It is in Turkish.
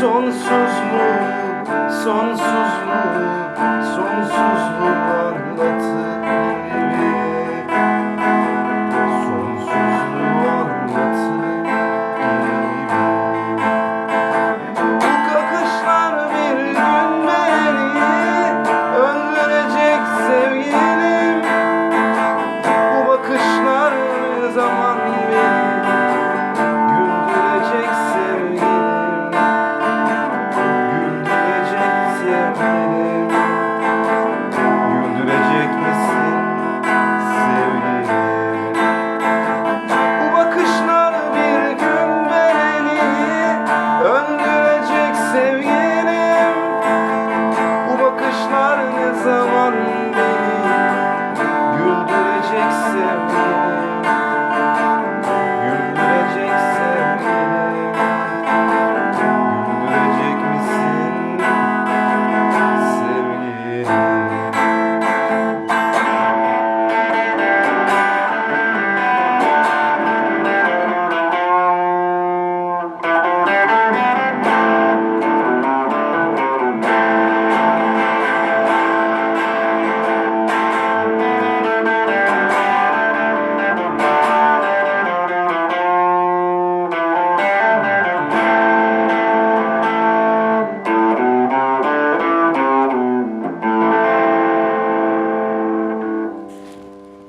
sonsuz mu, sonsuz mu,